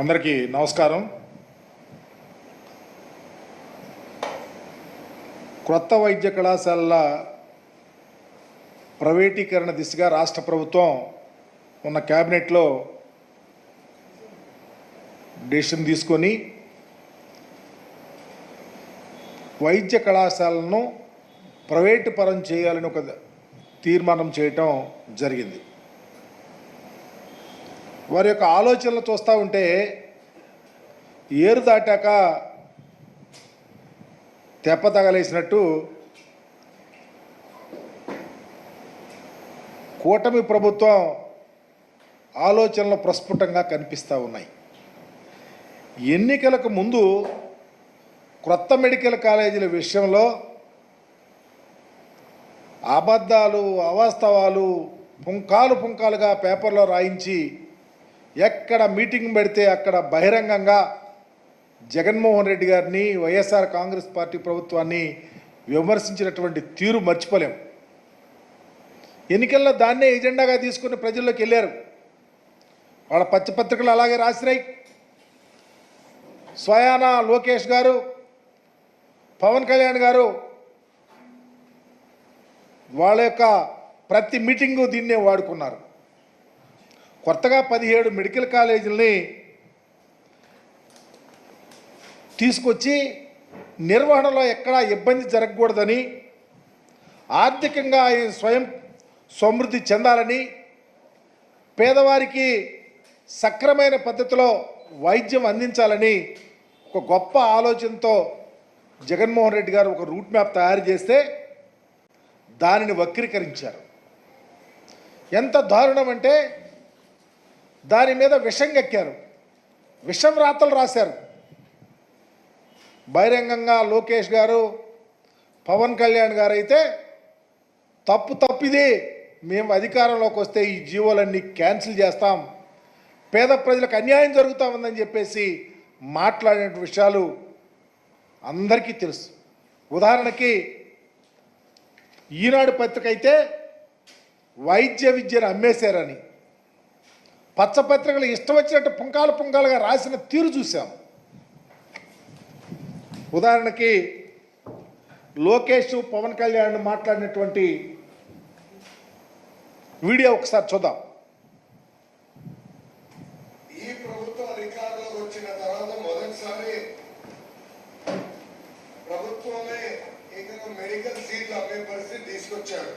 అందరికీ నమస్కారం. క్రొత్త వైద్య కళాశాలల ప్రైవేటీకరణ దిశగా రాష్ట్ర ప్రభుత్వం ఉన్న క్యాబినెట్లో డెసిషన్ తీసుకొని వైద్య కళాశాలను ప్రైవేటు పరం చేయాలని ఒక తీర్మానం చేయటం జరిగింది. వారి యొక్క ఆలోచనలు చూస్తూ ఉంటే ఏరు దాటాక తెప్ప తగలేసినట్టు కూటమి ప్రభుత్వం ఆలోచనలు ప్రస్ఫుటంగా కనిపిస్తూ ఉన్నాయి. ఎన్నికలకు ముందు క్రొత్త మెడికల్ కాలేజీల విషయంలో అబద్ధాలు అవాస్తవాలు పుంకాలు పుంకాలుగా పేపర్లో రాయించి ఎక్కడ మీటింగ్ పెడితే అక్కడ బహిరంగంగా జగన్మోహన్ రెడ్డి గారిని వైఎస్ఆర్ కాంగ్రెస్ పార్టీ ప్రభుత్వాన్ని విమర్శించినటువంటి తీరు మర్చిపోలేం. ఎన్నికల్లో దాన్నే ఎజెండాగా తీసుకుని ప్రజల్లోకి వెళ్ళారు. వాళ్ళ పత్రికలు అలాగే రాసినాయి. స్వయానా లోకేష్ గారు పవన్ కళ్యాణ్ గారు వాళ్ళ యొక్క ప్రతి మీటింగు దీన్నే వాడుకున్నారు. కొత్తగా పదిహేడు మెడికల్ కాలేజీలని తీసుకొచ్చి నిర్వహణలో ఎక్కడా ఇబ్బంది జరగకూడదని ఆర్థికంగా ఆయన స్వయం సమృద్ధి చెందాలని పేదవారికి సక్రమైన పద్ధతిలో వైద్యం అందించాలని ఒక గొప్ప ఆలోచనతో జగన్మోహన్ రెడ్డి గారు ఒక రూట్ మ్యాప్ తయారు చేస్తే దానిని వక్రీకరించారు. ఎంత దారుణం అంటే దాని మీద విషం ఎక్కారు విషం రాతలు రాశారు. బహిరంగంగా లోకేష్ గారు పవన్ కళ్యాణ్ గారు అయితే తప్పు తప్పిది మేము అధికారంలోకి వస్తే ఈ జీవోలన్నీ క్యాన్సిల్ చేస్తాం. పేద ప్రజలకు అన్యాయం జరుగుతూ ఉందని చెప్పేసి మాట్లాడిన విషయాలు అందరికీ తెలుసు. ఉదాహరణకి ఈనాడు పత్రిక అయితే వైద్య విద్యను అమ్మేశారని. పచ్చపత్రికలు ఇష్టం వచ్చినట్టు పుంకాలు పుంకాలుగా రాసిన తీరు చూసాం ఉదాహరణకి లోకేష్ పవన్ కళ్యాణ్ మాట్లాడినటువంటి వీడియో ఒకసారి చూద్దాం. ఈ ప్రభుత్వం అధికారంలోకి వచ్చిన తర్వాత మొదటిసారి ప్రభుత్వమే మెడికల్ సీట్లు అమ్మే పరిస్థితి తీసుకొచ్చారు.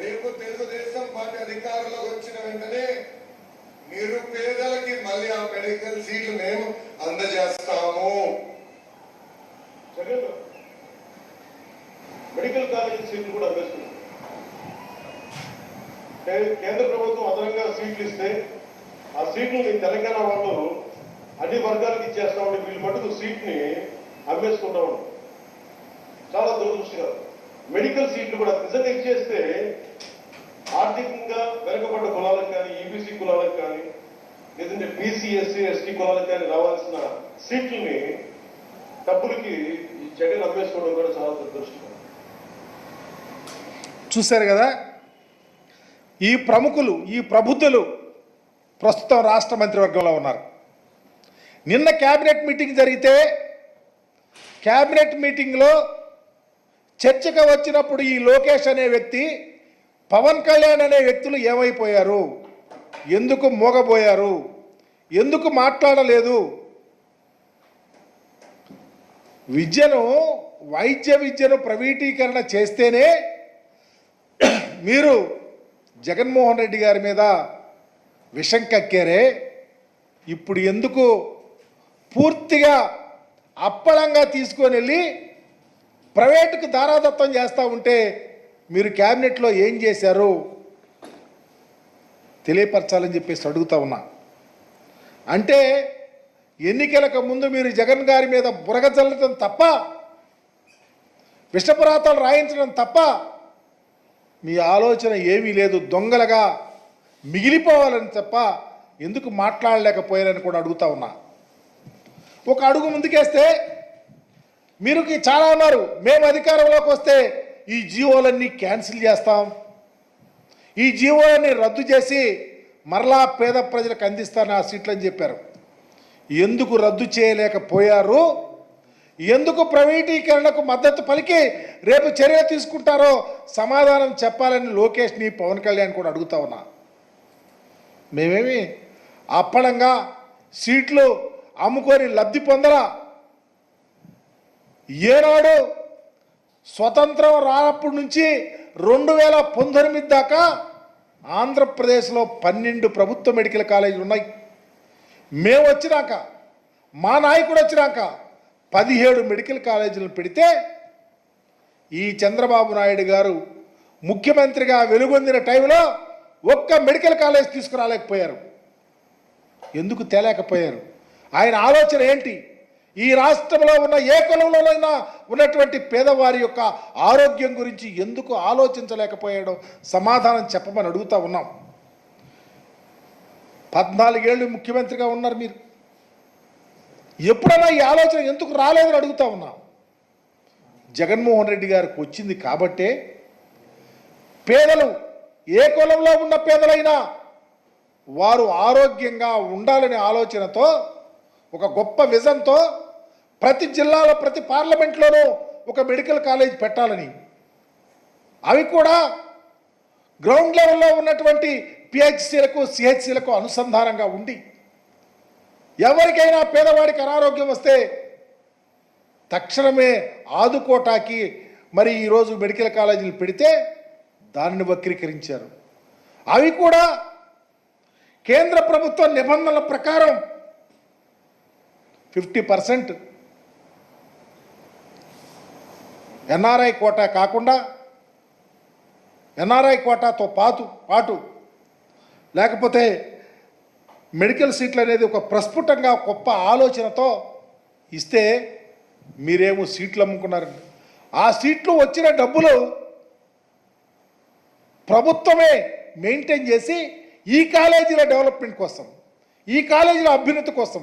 రేపు తెలుగుదేశం పార్టీ అధికారంలోకి వచ్చిన వెంటనే నిరుపేదలకి మళ్ళీ ఆ మెడికల్ సీట్లు మేము అందజేస్తాము. మెడికల్ కాలేజ్ సీట్లు కూడా అమ్మేస్తున్నాం కేంద్ర ప్రభుత్వం అదనంగా సీట్లు ఇస్తే ఆ సీట్లని తెలంగాణ వాళ్ళు అన్ని వర్గాలకు ఇచ్చేస్తామని వీళ్ళు మటుకు సీట్ని అమ్మేసుకుంటా ఉన్నాం చాలా దురదృష్టకరం. మెడికల్ సీట్లు కూడా నిజంగా ఇచ్చేస్తే ఆర్థికంగా వెనుకబడ్డ కులాలకు కానీ ఈబీసీ కులాలకు కానీ లేదంటే బీసీ ఎస్సీ ఎస్టీ కులాలకు కానీ రావాల్సిన సీట్లని డబ్బులకి ఈ జగన్ అమ్మేసుకోవడం కూడా చాలా దురదృష్టం చూశారు కదా? ఈ ప్రముఖులు ఈ ప్రబుద్ధులు ప్రస్తుతం రాష్ట్ర మంత్రివర్గంలో ఉన్నారు. నిన్న క్యాబినెట్ మీటింగ్ జరిగితే క్యాబినెట్ మీటింగ్లో చర్చకు వచ్చినప్పుడు ఈ లోకేష్ అనే వ్యక్తి పవన్ కళ్యాణ్ అనే వ్యక్తులు ఏమైపోయారు? ఎందుకు మోగబోయారు? ఎందుకు మాట్లాడలేదు? విద్యను వైద్య విద్యను ప్రైవేటీకరణ చేస్తేనే మీరు జగన్మోహన్ రెడ్డి గారి మీద విషం కక్కారే. ఇప్పుడు ఎందుకు పూర్తిగా అప్పలంగా తీసుకొని వెళ్ళి ప్రైవేటుకు దారాదత్తం చేస్తూ ఉంటే మీరు క్యాబినెట్లో ఏం చేశారు తెలియపరచాలని చెప్పేసి అడుగుతా ఉన్నా. అంటే ఎన్నికలకు ముందు మీరు జగన్ గారి మీద బురగ చల్లటం తప్ప విషపురాతాలు రాయించడం తప్ప మీ ఆలోచన ఏమీ లేదు. దొంగలుగా మిగిలిపోవాలని తప్ప ఎందుకు మాట్లాడలేకపోయారని కూడా అడుగుతా ఉన్నా. ఒక అడుగు ముందుకేస్తే మీరు చాలా అన్నారు మేము అధికారంలోకి వస్తే ఈ జీవోలన్నీ క్యాన్సిల్ చేస్తాం. ఈ జీవోలన్నీ రద్దు చేసి మరలా పేద ప్రజలకు అందిస్తాను ఆ సీట్లు అని చెప్పారు. ఎందుకు రద్దు చేయలేకపోయారు? ఎందుకు ప్రైవేటీకరణకు మద్దతు పలికి రేపు చర్య తీసుకుంటారో సమాధానం చెప్పాలని లోకేష్ని పవన్ కళ్యాణ్ కూడా అడుగుతా ఉన్నా. మేమేమి అప్పడంగా సీట్లు అమ్ముకొని లబ్ధి పొందరా? ఏనాడు స్వతంత్రం రానప్పటి నుంచి రెండు వేల పంతొమ్మిది దాకా ఆంధ్రప్రదేశ్లో పన్నెండు ప్రభుత్వ మెడికల్ కాలేజీలు ఉన్నాయి. మేము వచ్చినాక మా నాయకుడు వచ్చినాక పదిహేడు మెడికల్ కాలేజీలను పెడితే ఈ చంద్రబాబు నాయుడు గారు ముఖ్యమంత్రిగా వెలుగొందిన టైంలో ఒక్క మెడికల్ కాలేజ్ తీసుకురాలేకపోయారు. ఎందుకు తేలేకపోయారు? ఆయన ఆలోచన ఏంటి? ఈ రాష్ట్రంలో ఉన్న ఏ కులంలోనైనా ఉన్నటువంటి పేదవారి యొక్క ఆరోగ్యం గురించి ఎందుకు ఆలోచించలేకపోయాడో సమాధానం చెప్పమని అడుగుతా ఉన్నాం. పద్నాలుగేళ్ళు ముఖ్యమంత్రిగా ఉన్నారు మీరు. ఎప్పుడైనా ఈ ఆలోచన ఎందుకు రాలేదని అడుగుతా ఉన్నాం. జగన్మోహన్ రెడ్డి గారికి వచ్చింది కాబట్టే పేదలు ఏ కులంలో ఉన్న పేదలైనా వారు ఆరోగ్యంగా ఉండాలనే ఆలోచనతో ఒక గొప్ప విజన్తో ప్రతి జిల్లాలో ప్రతి పార్లమెంట్లోనూ ఒక మెడికల్ కాలేజ్ పెట్టాలని. అవి కూడా గ్రౌండ్ లెవెల్లో ఉన్నటువంటి పిహెచ్సిలకు సిహెచ్సీలకు అనుసంధానంగా ఉండి ఎవరికైనా పేదవాడికి అనారోగ్యం వస్తే తక్షణమే ఆదుకోటాకి మరి ఈరోజు మెడికల్ కాలేజీలు పెడితే దానిని వక్రీకరించారు. అవి కూడా కేంద్ర ప్రభుత్వ నిబంధనల ప్రకారం ఫిఫ్టీ పర్సెంట్ ఎన్ఆర్ఐ కోటా కాకుండా ఎన్ఆర్ఐ కోటాతో పాటు పాటు లేకపోతే మెడికల్ సీట్లు అనేది ఒక ప్రస్ఫుటంగా గొప్ప ఆలోచనతో ఇస్తే మీరేమో సీట్లు అమ్ముకున్నారు ఆ సీట్లు వచ్చిన డబ్బులు ప్రభుత్వమే మెయింటైన్ చేసి ఈ కాలేజీల డెవలప్మెంట్ కోసం ఈ కాలేజీల అభ్యున్నతి కోసం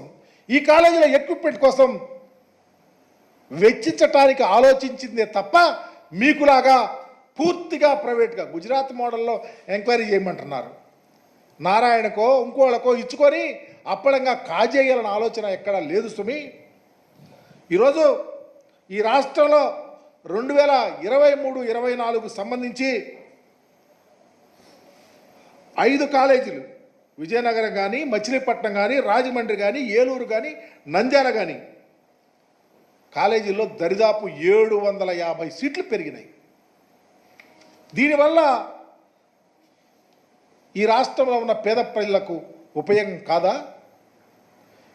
ఈ కాలేజీల ఎక్విప్మెంట్ కోసం వెచ్చించటానికి ఆలోచించిందే తప్ప మీకులాగా పూర్తిగా ప్రైవేట్గా గుజరాత్ మోడల్లో ఎంక్వైరీ చేయమంటున్నారు. నారాయణకో ఇంకోళ్ళకో ఇచ్చుకొని అప్పడంగా కాజేయాలన్న ఆలోచన ఎక్కడా లేదు సుమి. ఈరోజు ఈ రాష్ట్రంలో రెండు వేల ఇరవై మూడు ఇరవై నాలుగు సంబంధించి ఐదు కాలేజీలు విజయనగరం కానీ మచిలీపట్నం కానీ రాజమండ్రి కానీ ఏలూరు కానీ నంద్యాల కానీ కాలేజీల్లో దరిదాపు ఏడు వందల యాభై సీట్లు పెరిగినాయి. దీనివల్ల ఈ రాష్ట్రంలో ఉన్న పేద ప్రజలకు ఉపయోగం కాదా?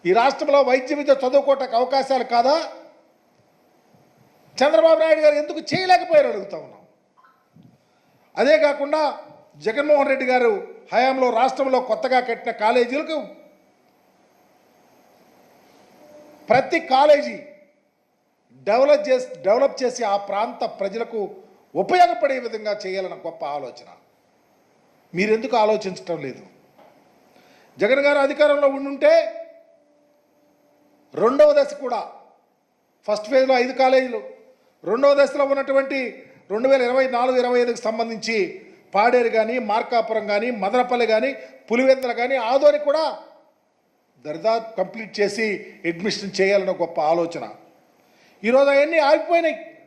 ఈ రాష్ట్రంలో వైద్య విద్య చదువుకోవటానికి అవకాశాలు కాదా? చంద్రబాబు నాయుడు గారు ఎందుకు చేయలేకపోయారు అడుగుతా ఉన్నాం. అదే కాకుండా జగన్మోహన్ రెడ్డి గారు హయాంలో రాష్ట్రంలో కొత్తగా కట్టిన కాలేజీలకు ప్రతి కాలేజీ డెవలప్ చేసి డెవలప్ చేసి ఆ ప్రాంత ప్రజలకు ఉపయోగపడే విధంగా చేయాలన్న గొప్ప ఆలోచన. మీరెందుకు ఆలోచించటం లేదు? జగన్ గారు అధికారంలో ఉండుంటే రెండవ దశ కూడా ఫస్ట్ ఫేజ్లో ఐదు కాలేజీలు రెండవ దశలో ఉన్నటువంటి రెండు వేల ఇరవై నాలుగు ఇరవై ఐదుకు సంబంధించి పాడేరు కానీ మార్కాపురం కానీ మదనపల్లి కానీ పులివెందుల కానీ ఆదోని కూడా దరిదాపు కంప్లీట్ చేసి అడ్మిషన్ చేయాలన్న గొప్ప ఆలోచన. ఈరోజు అవన్నీ ఆగిపోయినాయి.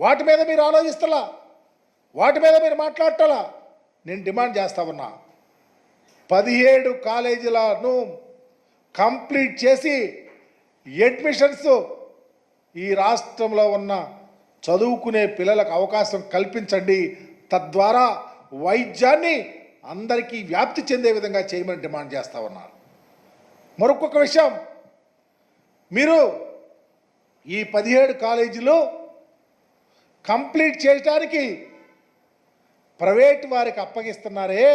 వాటి మీద మీరు ఆలోచిస్తలా? వాటి మీద మీరు మాట్లాడటలా? నేను డిమాండ్ చేస్తా ఉన్నా. పదిహేడు కాలేజీలను కంప్లీట్ చేసి అడ్మిషన్స్ ఈ రాష్ట్రంలో ఉన్న చదువుకునే పిల్లలకు అవకాశం కల్పించండి. తద్వారా వైద్యాన్ని అందరికీ వ్యాప్తి చెందే విధంగా చేయమని డిమాండ్ చేస్తా ఉన్నారు మరొక విషయం. మీరు ఈ పదిహేడు కాలేజీలు కంప్లీట్ చేయటానికి ప్రైవేట్ వారికి అప్పగిస్తున్నారే.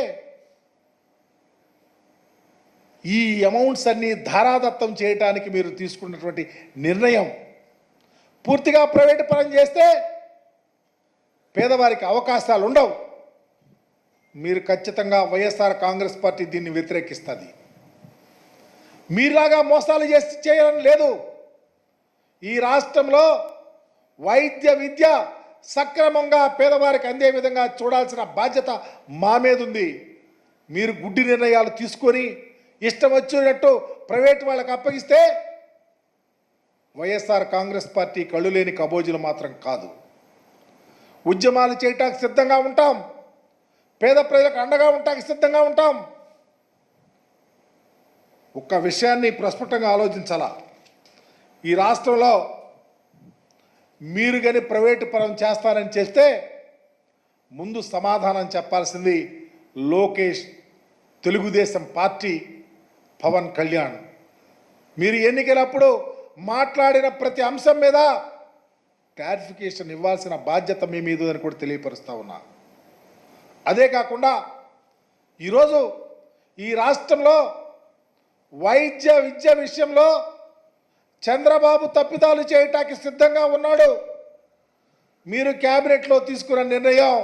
ఈ అమౌంట్స్ అన్నీ ధారాదత్తం చేయటానికి మీరు తీసుకున్నటువంటి నిర్ణయం. పూర్తిగా ప్రైవేట్ పరం చేస్తే పేదవారికి అవకాశాలు ఉండవు. మీరు ఖచ్చితంగా వైఎస్ఆర్ కాంగ్రెస్ పార్టీ దీన్ని వ్యతిరేకిస్తుంది. మీలాగా మోసాలు చేసి చేయడం లేదు. ఈ రాష్ట్రంలో వైద్య విద్య సక్రమంగా పేదవారికి అందే విధంగా చూడాల్సిన బాధ్యత మా మీద ఉంది. మీరు గుడ్డి నిర్ణయాలు తీసుకొని ఇష్టం వచ్చినట్టు ప్రైవేట్ వాళ్ళకి అప్పగిస్తే వైఎస్ఆర్ కాంగ్రెస్ పార్టీ కళ్ళు లేని కబోజులు మాత్రం కాదు. ఉద్యమాలు చేయటానికి సిద్ధంగా ఉంటాం. పేద ప్రజలకు అండగా ఉండటానికి సిద్ధంగా ఉంటాం. ఒక్క విషయాన్ని ప్రస్ఫుటంగా ఆలోచించాలా? ఈ రాష్ట్రంలో మీరు కానీ ప్రైవేటు పరం చేస్తారని చేస్తే ముందు సమాధానం చెప్పాల్సింది లోకేష్ తెలుగుదేశం పార్టీ పవన్ కళ్యాణ్. మీరు ఎన్నికలప్పుడు మాట్లాడిన ప్రతి అంశం మీద క్లారిఫికేషన్ ఇవ్వాల్సిన బాధ్యత మీ మీద అని కూడా తెలియపరుస్తూ ఉన్నా. అదే కాకుండా ఈరోజు ఈ రాష్ట్రంలో వైద్య విద్య విషయంలో చంద్రబాబు తప్పిదాలు చేయటానికి సిద్ధంగా ఉన్నాడు. మీరు క్యాబినెట్లో తీసుకున్న నిర్ణయం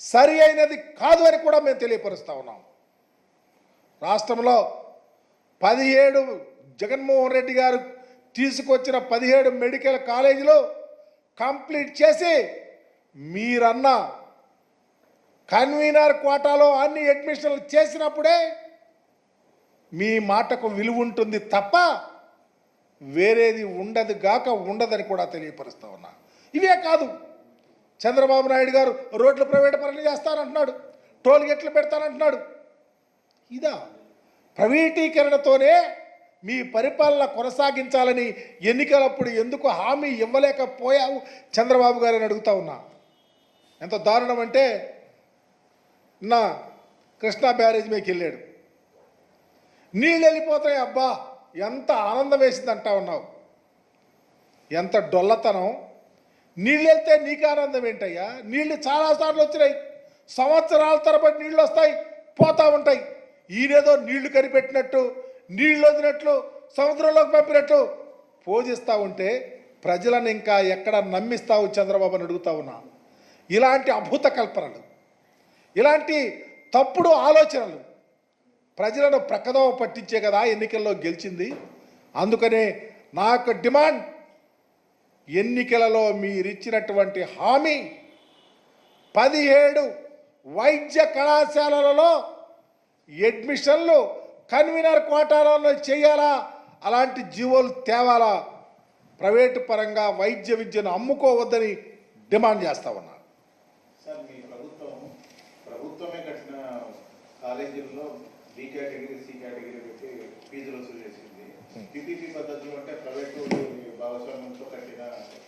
సరి అయినది కాదు అని కూడా మేము తెలియపరుస్తా ఉన్నాం. రాష్ట్రంలో పదిహేడు జగన్మోహన్ రెడ్డి గారు తీసుకొచ్చిన పదిహేడు మెడికల్ కాలేజీలు కంప్లీట్ చేసి మీరన్న కన్వీనర్ కోటాలో అన్ని అడ్మిషన్లు చేసినప్పుడే మీ మాటకు విలువ ఉంటుంది తప్ప వేరేది ఉండదు గాక ఉండదని కూడా తెలియపరుస్తా ఉన్నా. ఇవే కాదు. చంద్రబాబు నాయుడు గారు రోడ్లు ప్రైవేట్ పనులు చేస్తానంటున్నాడు. టోల్ గేట్లు పెడతానంటున్నాడు. ఇదా. ప్రైవేటీకరణతోనే మీ పరిపాలన కొనసాగించాలని ఎన్నికలప్పుడు ఎందుకు హామీ ఇవ్వలేకపోయావు? చంద్రబాబు గారిని అడుగుతా ఉన్నా. ఎంత దారుణం అంటే నా కృష్ణా బ్యారేజ్ మీకు వెళ్ళాడు నీళ్ళు వెళ్ళిపోతాయి అబ్బా. ఎంత ఆనందం వేసింది అంటా ఉన్నావు. ఎంత డొల్లతనం. నీళ్ళు వెళ్తే నీకు ఆనందం ఏంటయ్యా? నీళ్ళు చాలాసార్లు వచ్చినాయి. సంవత్సరాల తరబడి నీళ్ళు వస్తాయి పోతూ ఉంటాయి. ఈయనేదో నీళ్ళు కనిపెట్టినట్టు నీళ్ళు వదినట్లు సముద్రంలోకి పంపినట్టు పూజిస్తూ ఉంటే ప్రజలను ఇంకా ఎక్కడ నమ్మిస్తావు చంద్రబాబు అని అడుగుతా ఉన్నా. ఇలాంటి అభూత కల్పనలు. ఇలాంటి తప్పుడు ఆలోచనలు. ప్రజలను ప్రకదవ పట్టించే కదా ఎన్నికల్లో గెలిచింది. అందుకనే నా యొక్క డిమాండ్ ఎన్నికలలో మీరిచ్చినటువంటి హామీ పదిహేడు వైద్య కళాశాలలలో అడ్మిషన్లు కన్వీనర్ కోటాలలో చేయాలా అలాంటి జీవోలు తేవాలా ప్రైవేటు పరంగా వైద్య విద్యను అమ్ముకోవద్దని డిమాండ్ చేస్తా ఉన్నా. ప్రభుత్వం ప్రభుత్వమే కట్టిన కాలేజీల్లో బి కేటగిరీ సి కేటగిరీ పెట్టి ఫీజులు వసూలు చేసింది. పద్ధతిలో అంటే ప్రైవేటు భాగస్వామ్యంతో కట్టిన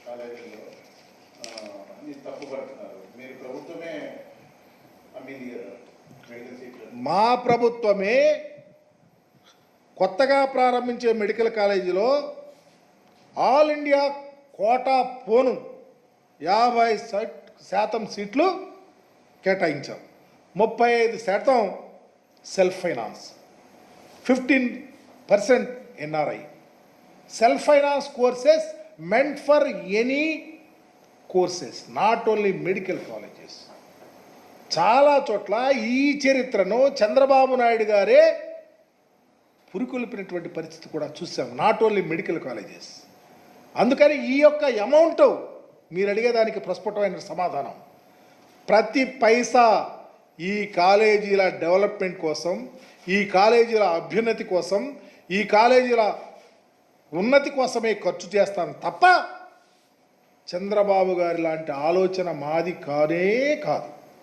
కాలేజీల్లో తప్పు పడుతున్నారు. మీరు ప్రభుత్వమే అమ్మింది కదా మెడికల్ సీట్లు మా ప్రభుత్వమే కొత్తగా ప్రారంభించే మెడికల్ కాలేజీలో ఆల్ ఇండియా కోటా పోను యాభై శాతం సీట్లు కేటాయించాం. ముప్పై ఐదు శాతం self finance fifteen percent NRI self finance courses meant for any courses not only medical colleges చాలా చోట్ల ఈ చరిత్రను చంద్రబాబు నాయుడు గారే పురికొల్పినటువంటి పరిస్థితి కూడా చూసాం నాట్ ఓన్లీ మెడికల్ కాలేజెస్ అందుకని ఈ యొక్క అమౌంట్ మీరు అడిగేదానికి ప్రస్ఫుటమైన సమాధానం. ప్రతి పైసా ఈ కాలేజీల డెవలప్మెంట్ కోసం ఈ కాలేజీల అభ్యున్నతి కోసం ఈ కాలేజీల ఉన్నతి కోసమే ఖర్చు చేస్తాను తప్ప చంద్రబాబు గారి లాంటి ఆలోచన మాది కానే కాదు.